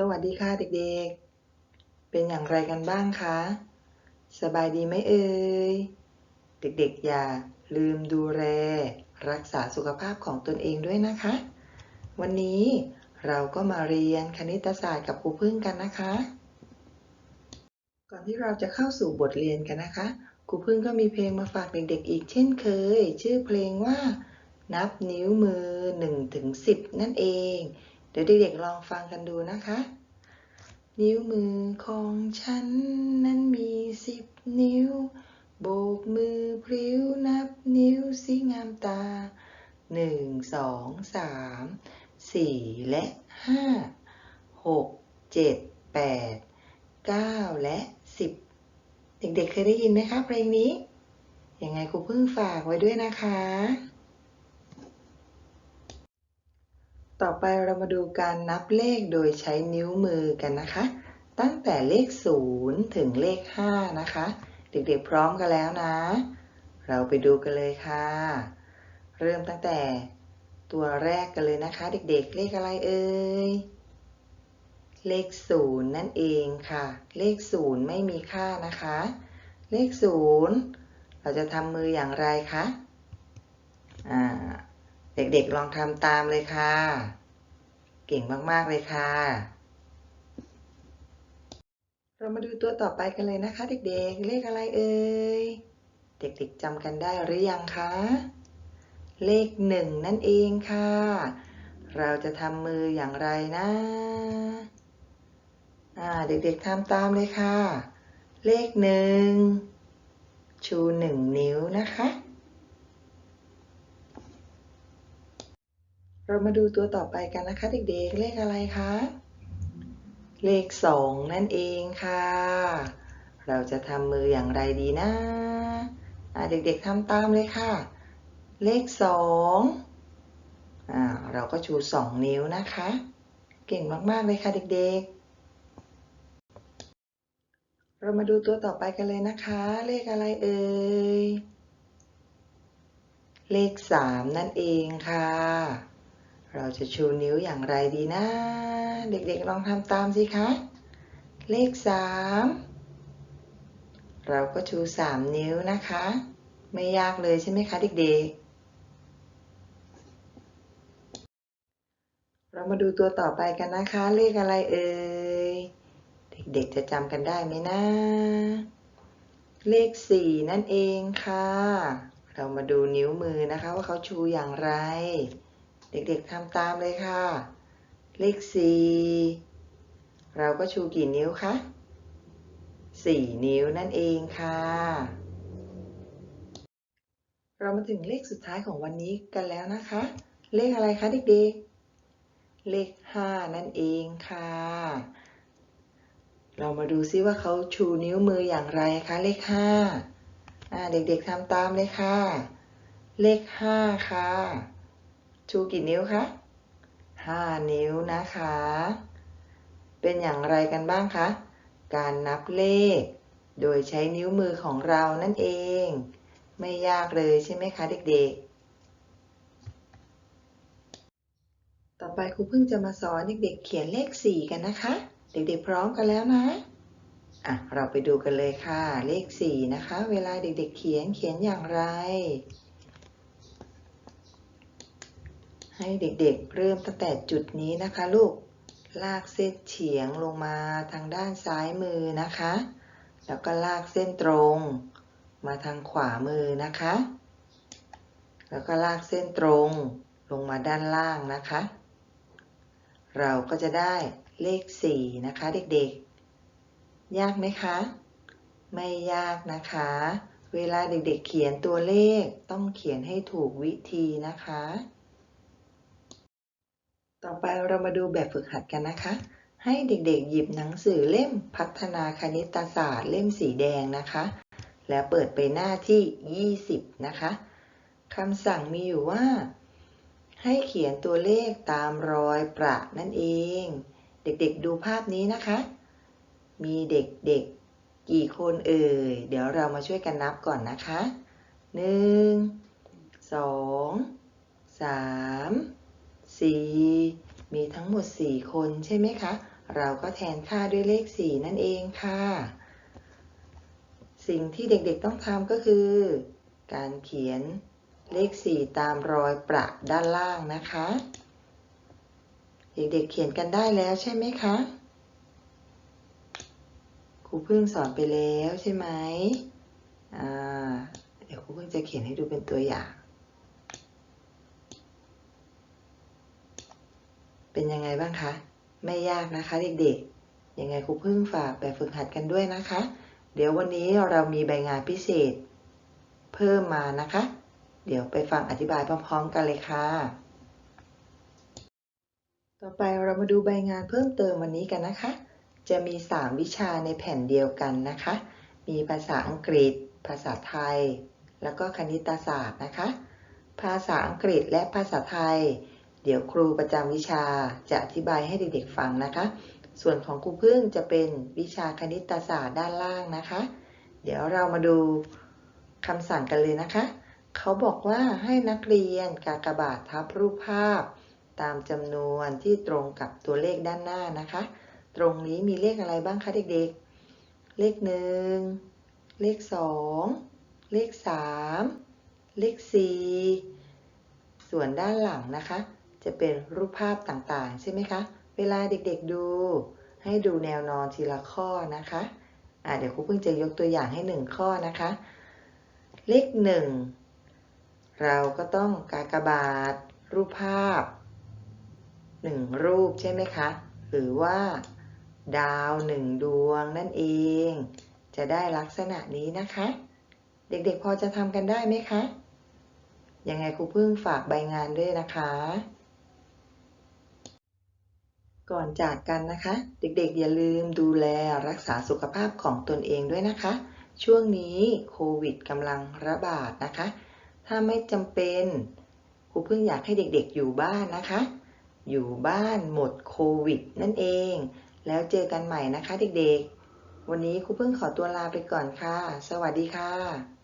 สวัสดีค่ะเด็กๆ เป็นอย่างไรกันบ้างคะ สบายดีไหมเอ่ย เด็กๆ อย่าลืมดูแล รักษาสุขภาพของตนเองด้วยนะคะ วันนี้เราก็มาเรียนคณิตศาสตร์กับครูพึ่งกันนะคะ ก่อนที่เราจะเข้าสู่บทเรียนกันนะคะ ครูพึ่งก็มีเพลงมาฝากเด็กๆ อีกเช่นเคย ชื่อเพลงว่า นับนิ้วมือ1ถึง10 นั่นเอง เดี๋ยวเด็กๆลองฟังกันดูนะคะ นิ้วมือของฉันนั้นมีสิบนิ้ว โบกมือพริ้วนับนิ้วสิงามตาหนึ่งสองสามสี่และห้าหกเจ็ดแปดเก้าและสิบเด็กๆเคยได้ยินไหมคะเพลงนี้ยังไงครูเพิ่งฝากไว้ด้วยนะคะ ต่อไปเรามาดูการนับเลขโดยใช้นิ้วมือกันนะคะ ตั้งแต่เลข 0 ถึงเลข 5 นะคะ เด็กๆพร้อมกันแล้วนะ เราไปดูกันเลยค่ะ เริ่มตั้งแต่ตัวแรกกันเลยนะคะ เด็กๆ เลขอะไรเอ่ย เลข 0 นั่นเองค่ะ เลข 0 ไม่มีค่านะคะ เลข 0 เราจะทำมืออย่างไรคะ อ่า เด็กๆลองทำตามเลยค่ะ เก่งมากๆเลยค่ะ เรามาดูตัวต่อไปกันเลยนะคะ เด็กๆ เลขอะไรเอ่ย เด็กๆจำกันได้หรือยังคะ เลขหนึ่งนั่นเองค่ะ เราจะทำมืออย่างไรนะเด็กๆทำตามเลยค่ะ เลขหนึ่ง ชูหนึ่งนิ้วนะคะ เรามาดูตัวต่อไปกันนะคะเด็กๆ เลขอะไรคะ เลขสองนั่นเองค่ะ เราจะทำมืออย่างไรดีนะะเด็กๆทำตามเลยค่ะ เลขสองอ่าเราก็ชูสองนิ้วนะคะ เก่งมากๆเลยค่ะเด็กๆ เรามาดูตัวต่อไปกันเลยนะคะ เลขอะไรเอ่ย เลขสามนั่นเองค่ะ เราจะชูนิ้วอย่างไรดีนะ เด็กๆลองทำตามสิคะ เลขสามเราก็ชูสามนิ้วนะคะ ไม่ยากเลยใช่ไหมคะเด็กๆ เรามาดูตัวต่อไปกันนะคะ เลขอะไรเอ่ย เด็กๆจะจำกันได้ไหมนะ เลขสี่นั่นเองค่ะ เรามาดูนิ้วมือนะคะว่าเขาชูอย่างไร เด็กๆทำตามเลยค่ะ เลขสี่เราก็ชูกี่นิ้วคะสี่นิ้วนั่นเองค่ะ เรามาถึงเลขสุดท้ายของวันนี้กันแล้วนะคะ เลขอะไรคะเด็กๆ เลขห้านั่นเองค่ะ เรามาดูซิว่าเขาชูนิ้วมืออย่างไรคะ เลขห้าเด็กๆทำตามเลยค่ะ เลขห้าค่ะ ชูกี่นิ้วคะห้านิ้วนะคะ เป็นอย่างไรกันบ้างคะ การนับเลข โดยใช้นิ้วมือของเรานั่นเอง ไม่ยากเลยใช่ไหมคะเด็กๆ ต่อไปครูเพิ่งจะมาสอนเด็กๆ เขียนเลขสี่กันนะคะ เด็กๆพร้อมกันแล้วนะอะเราไปดูกันเลยค่ะ เลขสี่นะคะ เวลาเด็กๆเขียนเขียนอย่างไร ให้เด็กๆ เริ่มตั้งแต่จุดนี้นะคะลูก ลากเส้นเฉียงลงมาทางด้านซ้ายมือนะคะ แล้วก็ลากเส้นตรง มาทางขวามือนะคะ แล้วก็ลากเส้นตรงลงมาด้านล่างนะคะ เราก็จะได้เลข 4 นะคะเด็กๆ ยากไหมคะ ไม่ยากนะคะ เวลาเด็กๆเขียนตัวเลขต้องเขียนให้ถูกวิธีนะคะ ต่อไปเรามาดูแบบฝึกหัดกันนะคะ ให้เด็กๆ หยิบหนังสือเล่มพัฒนาคณิตศาสตร์เล่มสีแดงนะคะ แล้วเปิดไปหน้าที่ 20 นะคะคำสั่งมีอยู่ว่า ให้เขียนตัวเลขตามรอยประนั่นเอง เด็กๆดูภาพนี้นะคะ มีเด็กๆกี่คนเอ่ย เดี๋ยวเรามาช่วยกันนับก่อนนะคะ 1 2 3 4 มีทั้งหมด 4 คนใช่ไหมคะ เราก็แทนค่าด้วยเลข 4 นั่นเองค่ะ สิ่งที่เด็กๆต้องทำก็คือ การเขียนเลข 4 ตามรอยประด้านล่างนะคะ เด็กๆเขียนกันได้แล้วใช่ไหมคะครูเพิ่งสอนไปแล้วใช่ไหมอ่า เดี๋ยวครูเพิ่งจะเขียนให้ดูเป็นตัวอย่าง เป็นยังไงบ้างคะ ไม่ยากนะคะเด็กๆ ยังไงครูพิ่งฝากแบบฝึกหัดกันด้วยนะคะ เดี๋ยววันนี้เรามีใบงานพิเศษ เพิ่มมานะคะ เดี๋ยวไปฟังอธิบายพร้อม ๆ กันเลยค่ะ ต่อไปเรามาดูใบงานเพิ่มเติมวันนี้กันนะคะ จะมี 3 วิชาในแผ่นเดียวกันนะคะ มีภาษาอังกฤษ ภาษาไทย แล้วก็คณิตศาสตร์นะคะ ภาษาอังกฤษและภาษาไทย เดี๋ยวครูประจำวิชาจะอธิบายให้เด็กๆฟังนะคะ ส่วนของครูพึ่งจะเป็นวิชาคณิตศาสตร์ด้านล่างนะคะ เดี๋ยวเรามาดูคำสั่งกันเลยนะคะ เขาบอกว่าให้นักเรียนกากบาททับรูปภาพ ตามจำนวนที่ตรงกับตัวเลขด้านหน้านะคะ ตรงนี้มีเลขอะไรบ้างคะเด็กๆ เลขหนึ่ง เลขสอง เลขสาม เลขสี่ ส่วนด้านหลังนะคะ จะเป็นรูปภาพต่างๆ ใช่ไหมคะ เวลาเด็กๆดู ให้ดูแนวนอนทีละข้อนะคะะเดี๋ยวครูเพิ่งจะยกตัวอย่างให้หนึ่งข้อนะคะ เลขหนึ่งเราก็ต้องกากบาทรูปภาพหนึ่งรูปใช่ไหมคะ หรือว่า ดาวหนึ่งดวงนั่นเอง จะได้ลักษณะนี้นะคะ เด็กๆพอจะทำกันได้ไหมคะยังไงครูพึ่งฝากใบงานด้วยนะคะ ก่อนจากกันนะคะ เด็กๆ อย่าลืมดูแลรักษาสุขภาพของตนเองด้วยนะคะ ช่วงนี้โควิดกำลังระบาดนะคะ ถ้าไม่จำเป็นครูเพิ่งอยากให้เด็กๆอยู่บ้านนะคะ อยู่บ้านหมดโควิดนั่นเอง แล้วเจอกันใหม่นะคะเด็กๆ วันนี้ครูเพิ่งขอตัวลาไปก่อนค่ะ สวัสดีค่ะ